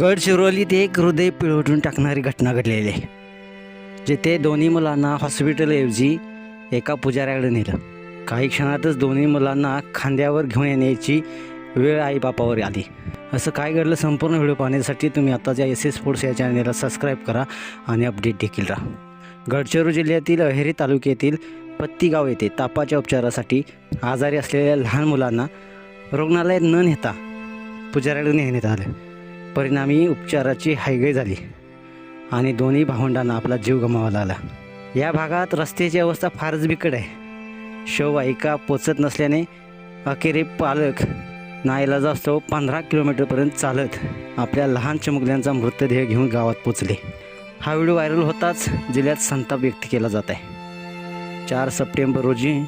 गडचिरोलीत एक हृदय पिळवटून टाकणारी घटना घडलेली आहे जिथे दोन्ही मुलांना हॉस्पिटलऐवजी एका पुजाऱ्याकडे नेलं. काही क्षणातच दोन्ही मुलांना खांद्यावर घेऊन येण्याची वेळ आईबापावर आली. असं काय घडलं संपूर्ण व्हिडिओ पाहण्यासाठी तुम्ही आत्ताच्या एस एस स्पोर्ट्स या चॅनलला सबस्क्राईब करा आणि अपडेट देखील राहा. गडचिरोली जिल्ह्यातील अहेरी तालुक्यातील पत्तीगाव येथे तापाच्या उपचारासाठी आजारी असलेल्या लहान मुलांना रुग्णालयात न नेता पुजाऱ्याकडे नेण्यात आलं. परिणामी उपचाराची हायगय झाली. आणि दोन्ही भावंडांना आपला जीव गमावा लागला. या भागात रस्त्याची अवस्था फारच बिकट आहे. शववाहिका पोचत नसल्याने अखेरी पालक नाईलाज असतो पंधरा किलोमीटरपर्यंत चालत आपल्या लहान चिमुकल्यांचा मृतदेह घेऊन गावात पोचले. हा व्हिडिओ व्हायरल होताच जिल्ह्यात संताप व्यक्त केला जात आहे. चार सप्टेंबर रोजी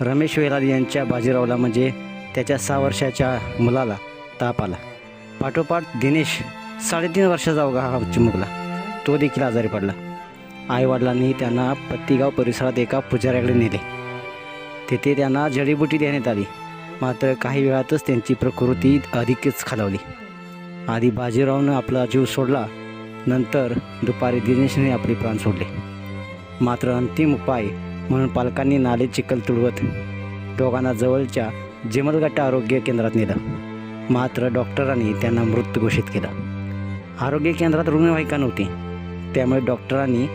रमेश वेलाल यांच्या बाजीरावला म्हणजे त्याच्या सहा वर्षाच्या मुलाला ताप आला. पाठोपाठ दिनेश साडेतीन वर्षाचा अवघा हा चिमुकला तो देखील आजारी पडला. आईवडिलांनी त्यांना पत्तीगाव परिसरात एका पुजाऱ्याकडे नेले. तेथे त्यांना जडीबुटी देण्यात आली. मात्र काही वेळातच त्यांची प्रकृती अधिकच खालावली. आधी बाजीरावनं आपला जीव सोडला. नंतर दुपारी दिनेशने आपले प्राण सोडले. मात्र अंतिम उपाय म्हणून पालकांनी नाले चिखल तुडवत दोघांना जवळच्या जिमलगट्टा आरोग्य केंद्रात नेलं. मात्र डॉक्टरांनी त्यांना मृत घोषित केलं. आरोग्य केंद्रात रुग्णवाहिका नव्हती. त्यामुळे डॉक्टरांनी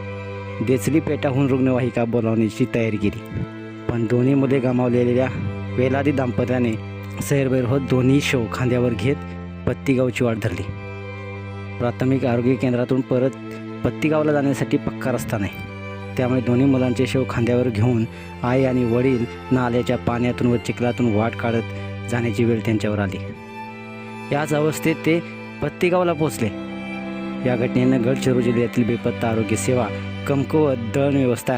देचली पेटाहून रुग्णवाहिका बोलावण्याची तयारी केली. पण दोन्ही मुले गमावलेल्या वेलादी दाम्पत्याने सैरबैर होत दोन्ही शो खांद्यावर घेत पत्तीगावची वाट धरली. प्राथमिक आरोग्य केंद्रातून परत पत्तीगावला जाण्यासाठी पक्का रस्ता नाही. त्यामुळे दोन्ही मुलांचे शव खांद्यावर घेऊन आई आणि वडील नाल्याच्या पाण्यातून व चिखलातून वाट काढत जाण्याची वेळ त्यांच्यावर आली. याच अवस्थेत ते पत्तेगावला पोचले या घटनेनं गडचिरोली जिल्ह्यातील बेपत्ता आरोग्य सेवा कमकुवत दळण व्यवस्था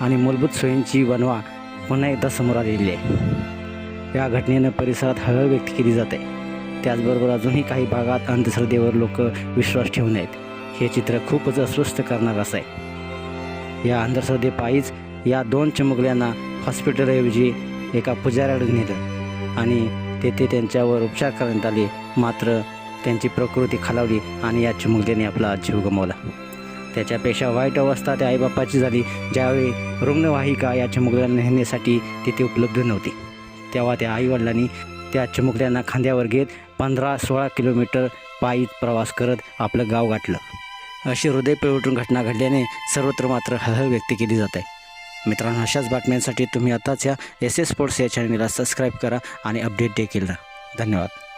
आणि मूलभूत सोयींची वनवा पुन्हा एकदा समोर आलेली आहे. या घटनेनं परिसरात हळहळ व्यक्त केली जाते. त्याचबरोबर अजूनही काही भागात अंधश्रद्धेवर लोक विश्वास ठेवून आहेत. हे चित्र खूपच अस्वस्थ करणार असं आहे. या अंधश्रद्धेपायीच या दोन चिमुकल्यांना हॉस्पिटलऐवजी एका पुजाऱ्याकडे नेलं आणि तेथे त्यांच्यावर उपचार करण्यात आले मात्र त्यांची प्रकृती खालावली आणि या चिमुकल्याने आपला जीव गमावला. त्याच्यापेक्षा वाईट अवस्था त्या आईबापाची झाली. ज्यावेळी रुग्णवाहिका या चिमुकल्यांना नेण्यासाठी तिथे उपलब्ध नव्हती तेव्हा त्या आईवडिलांनी त्या चिमुकल्यांना खांद्यावर घेत पंधरा सोळा किलोमीटर पायी प्रवास करत आपलं गाव गाठलं. अशी हृदय पिळवटून घटना घडल्याने सर्वत्र मात्र हळहळ व्यक्त केली जात आहे. मित्रांनो अशाच बातम्यांसाठी तुम्ही आताच या एस एस स्पोर्ट्स या चॅनलला सबस्क्राईब करा आणि अपडेट देखील राहा धन्यवाद.